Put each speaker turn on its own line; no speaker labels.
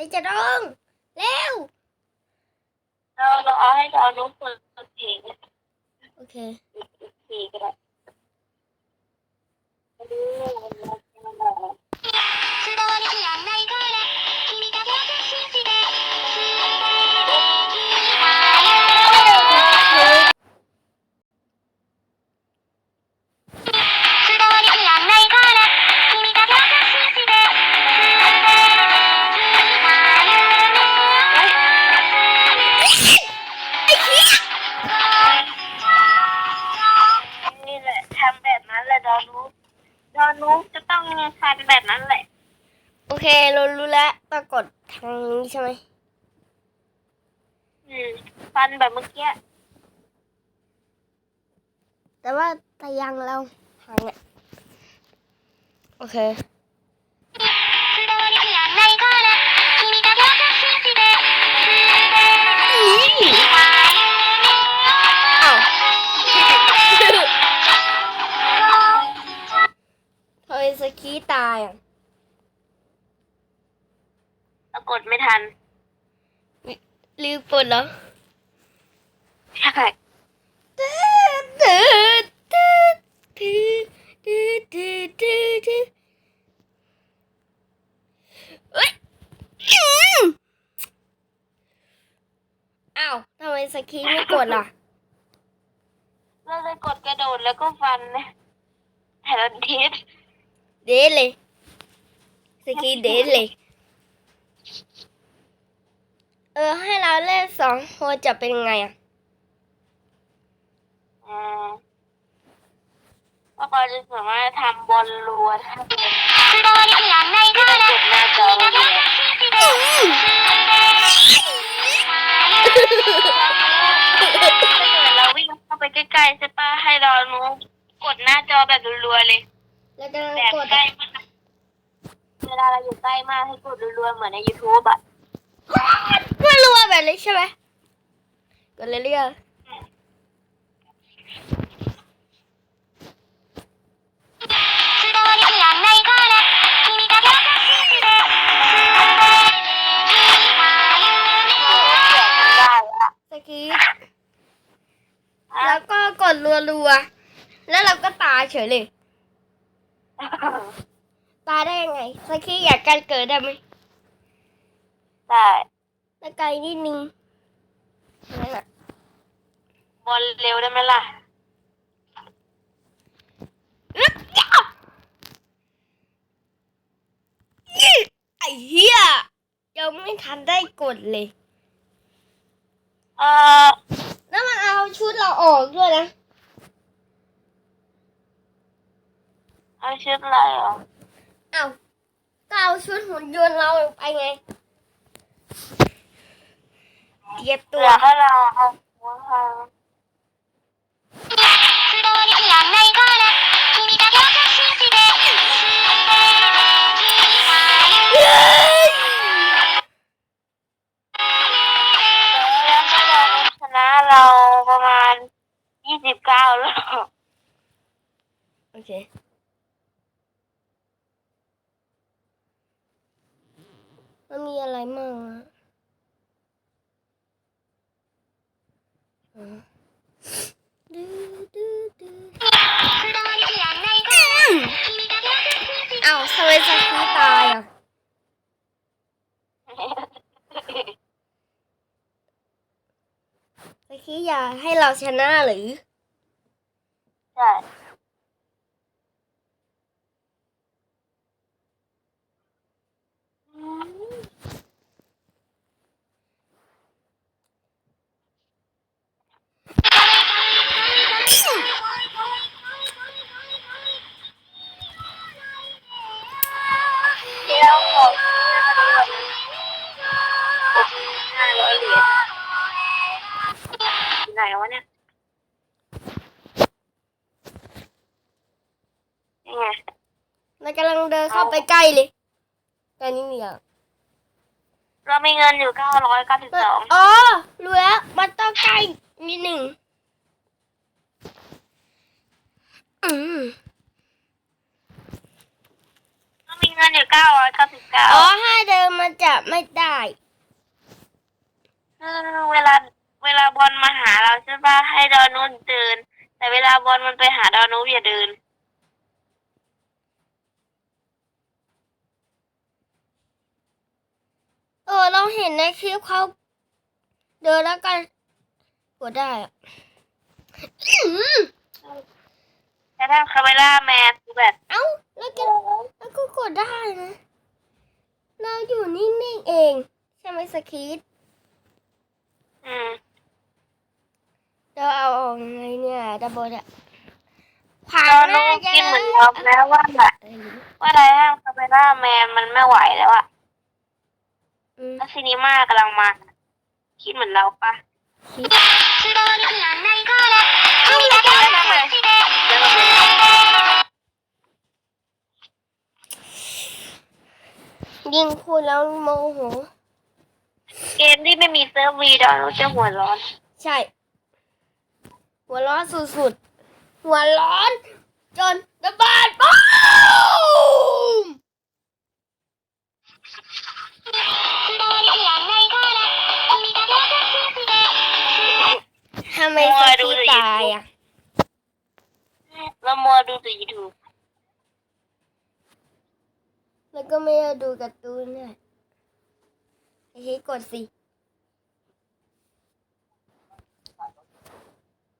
ดี๋ยวจะร้องเร็ว
เราเราเอาให้เรารู้เปิดเพลง
โอเค
อีกทีก็ได้ นั้นแหละดอนูดอนูจะต้องฟันแบบนั้นแหละ
โอเคเรารู้แล้วต้องกดทางนี้ใช่ไหม
อืมฟันแบบเมื่อกี้
แต่ว่าตายังเราทางเนี่ยโอเค ก
ดไม่ทัน
ลืมกดเหรอ
ใช่
อ้าทำไมสกีไม่กดล่ะ
เราจะกดกระโดดแล้วก็ฟันนะแทนทิศ
เดทเดเลยสกีเดทเลย ออให้เราเล่นสองคนจะเป็นไงอะ
อ่าก็เราจะสามารถทำบอลรัวได้เลยที่เรากดหน้าจอไว้เลยถ้าเกิดเราวิ่งเข้าไปใกล้ๆใช่ปะให้เรานูกดหน้าจอแบบรัวๆเลย
แล้วก็
แบบ
กด
ใกล้มากเวลาเราอยู่ใกล้มากให้กดรัวๆเหมือนใน YouTube อะ
เพื่อรัวแบบนี้ใช่ไหมกดเลยเรียก
ได้ละ
สกีแล้วก็กดรัวๆ แล้วเราก็ตายเฉยเลย ตายได้ยังไงสกีอยากการเกิดได้ไหม
ได้
ตะไกลนิดนึงนั่นแหละ
บอลเร็วได้ไหมล่ะ
อึ๊บยะอี้ไอ้เหี้ยยังไม่ทันได้กดเลย
เออ
แล้วมันเอาชุดเราออกด้วยนะ
เอาชุดอะไรเหรอ
เอาก็เอาชุดหุ่นยนต์เราไปไง เย็บตัว
อให้เราเอาหัวทางแล้วให้เราชนะเราประมาณยี่สิบเก้าแล้ว
โอเค มันมีอะไรมั่งอะ ไมสักที่ตายอะสักที่อยากให้เราชนะหรือ
ใช่ ไหนวะเนี่ยยังไง
มันกำลังเดินเข้าไปใกล้เลยแต่นี่เนี่ย
เรามีเงินอยู่เก้าร้อยเก้าสิบสอง
อ๋อรู้แล้วมันต้องใกล้นิดหนึ่งอืม
เรามีเงินอยู่เก้าร้อยเก้าสิบเก้า
อ๋อห้าเดินมาจับไม่ได้
คือเวลา เวลาบอลมาหาเราใช่ปะให้ดอนุนเดิน แต่เวลาบอลมันไปหาดอนุอย่าเดิน
เออ เราเห็นในคลิปเขาเดินแล้วกันกดได้อะอื้อหือ
แต่ถ้าคาเมล่าแมนคือแบบ
เอ้า แล้วก็แล้วก็กดได้นะ เราอยู่นิ่งๆเอง ใช่ไหมสคริปต์
อืม
เราเอาออกยังไงเนี่ยดับเบิลอะขวา
ดอง
ห
นุ
น้า
คิดเหมือนเราแล้วว่าแบบ
เอ้ย
ว่าไรห้างคาเมล่าแมนมันไม่ไหวแล้วอะ
อืม
แล้วซีนีมากำลังมา คิดเหมือนเราปะ
คิด
แล้วทำไมแล้วทำไม
ยิงพูดแล้วโมโห
เกมที่ไม่มีเซิร์ฟวีดอนุจะหัวร้อน
ใช่ หัวร้อนสุดๆ หัวร้อน จนระเบิดปุ้มทำไมสกีตายอะ
แล้วมัวดูแต่ยูทูบ
แล้วก็ไม่ได้ดูการ์ตูนเนี่ยไอ้ที่กดสิ